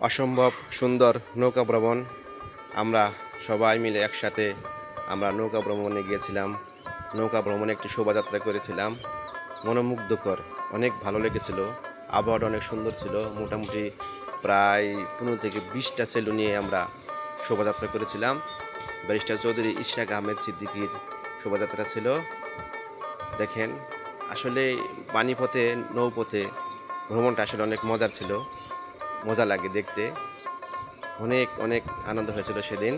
অসম্ভব সুন্দর নৌকা ভ্রমণ। আমরা সবাই মিলে একসাথে আমরা নৌকা ভ্রমণে গিয়েছিলাম। নৌকা ভ্রমণে একটি শোভাযাত্রা করেছিলাম। মনোমুগ্ধকর, অনেক ভালো লেগেছিল। আবহাওয়াটা অনেক সুন্দর ছিল। মোটামুটি প্রায় পনেরো থেকে বিশটা সেলু নিয়ে আমরা শোভাযাত্রা করেছিলাম। ব্যারিস্টার চৌধুরী ইশরাক আহমেদ সিদ্দিকির শোভাযাত্রা ছিল। দেখেন, আসলে পানিপথে, নৌপথে ভ্রমণটা আসলে অনেক মজার ছিল। মজা লাগে দেখতে। অনেক অনেক আনন্দ হয়েছিল সেদিন।